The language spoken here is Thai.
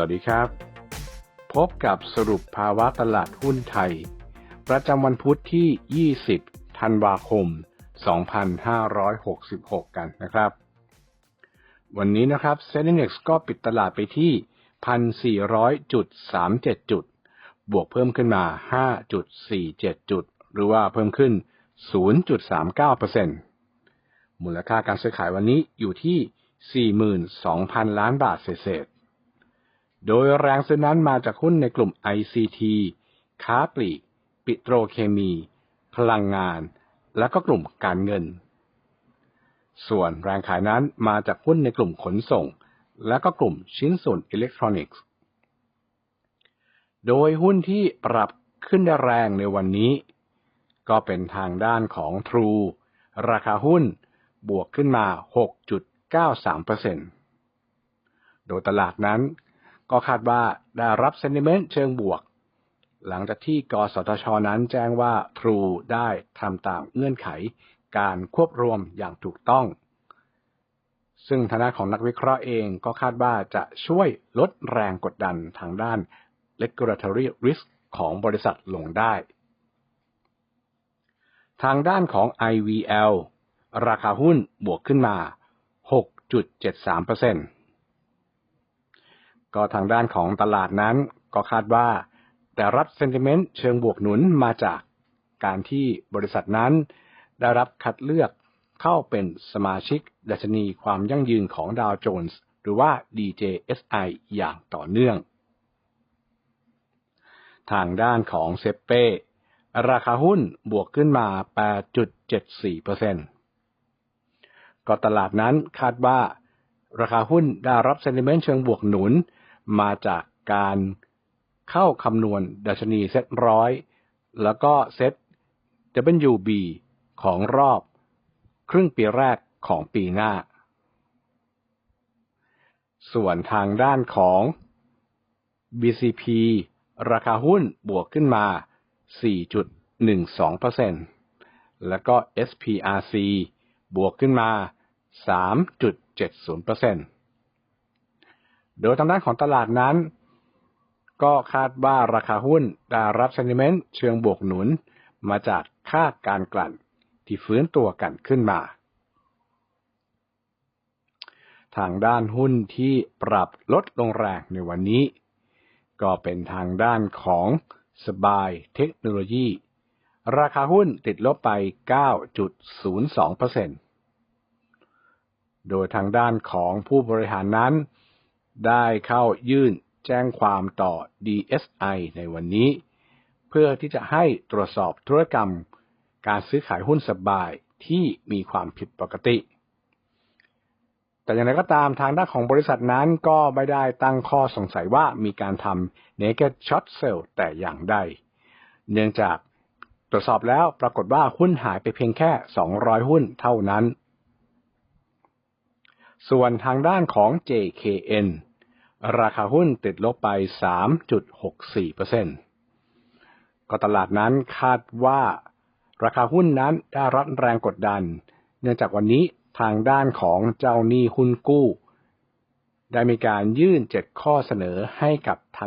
วัสดีครับ พบกับสรุปภาวะตลาดหุ้นไทย ประจำวันพุธที่ 20 ธันวาคม 2566 กันนะครับ วันนี้นะครับ s e n น e x ก็ปิดตลาดไปที่ 1,400.37 จุด บวกเพิ่มขึ้นมา 5.47 จุด หรือว่าเพิ่มขึ้น 0.39%มูลค่าการซื้อขายวันนี้อยู่ที่ 42,000 ล้านบาทเศษ โดยแรงซื้อนั้นมาจากหุ้นในกลุ่ม ICT ค้าปลีก ปิโตรเคมี พลังงาน และก็กลุ่มการเงิน ส่วนแรงขายนั้นมาจากหุ้นในกลุ่มขนส่ง และก็กลุ่มชิ้นส่วนอิเล็กทรอนิกส์ โดยหุ้นที่ปรับขึ้นได้แรงในวันนี้ ก็เป็นทางด้านของ True ราคาหุ้นบวกขึ้นมา 6.93%โดยตลาดนั้น ก็คาดว่าได้รับเซนิเมนต์เชิงบวก หลังจากที่กสทชนั้นแจ้งว่า True ได้ทำตามเงื่อนไขการควบรวมอย่างถูกต้อง ซึ่งทางด้านของนักวิเคราะห์เองก็คาดว่าจะช่วยลดแรงกดดันทางด้าน regulatory risk ของบริษัทลงได้ ทางด้านของ IVL ราคาหุ้นบวกขึ้นมา 6.73% ก็ทางด้านของตลาดนั้นก็คาดว่าได้รับเซนติเมนต์เชิงบวกหนุนมาจากการที่บริษัทนั้น ได้รับคัดเลือกเข้าเป็นสมาชิกดัชนีความยั่งยืนของดาวโจนส์หรือว่า DJSI อย่างต่อเนื่อง ทางด้านของเซเป้ราคาหุ้นบวกขึ้นมา 8.74%ก็ตลาดนั้นคาดว่า ราคาหุ้นได้รับเซนติเมนต์เชิงบวกหนุน มาจากการเข้าคำนวณดัชนีเซ็ตร้อยแล้วก็เซ็ต WB ของรอบ ครึ่งปีแรกของปีหน้า ส่วนทางด้านของ BCP ราคาหุ้นบวกขึ้นมา 4.12%แล้วก็ SPRC บวกขึ้นมา 3.70% โดยทางด้านของตลาดนั้น ก็คาดว่าราคาหุ้นได้รับเซนิเมนต์เชิงบวกหนุน มาจากค่าการกลั่นที่ฟื้นตัวกันขึ้นมา ทางด้านหุ้นที่ปรับลดลงแรงในวันนี้ ก็เป็นทางด้านของสบายเทคโนโลยี ราคาหุ้นติดลบไป 9.02%โดยทางด้านของผู้บริหารนั้น ได้เข้ายื่นแจ้งความต่อ DSI ในวันนี้ เพื่อที่จะให้ตรวจสอบธุรกรรม การซื้อขายหุ้นสบายที่มีความผิดปกติ แต่อย่างไรก็ตามทางด้านของบริษัทนั้นก็ไม่ได้ตั้งข้อสงสัยว่ามีการทำ naked short sale แต่อย่างใด เนื่องจากตรวจสอบแล้วปรากฏว่าหุ้นหายไปเพียงแค่ 200 หุ้นเท่านั้น ส่วนทางด้านของ JKN ราคาหุ้นติดลบไป 3.64%ก็ตลาดนั้นคาดว่าราคาหุ้นนั้นได้รับแรงกดดัน เนื่องจากวันนี้ทางด้านของเจ้าหนี้หุ้นกู้ ได้มีการยื่น 7 ข้อเสนอให้กับทาง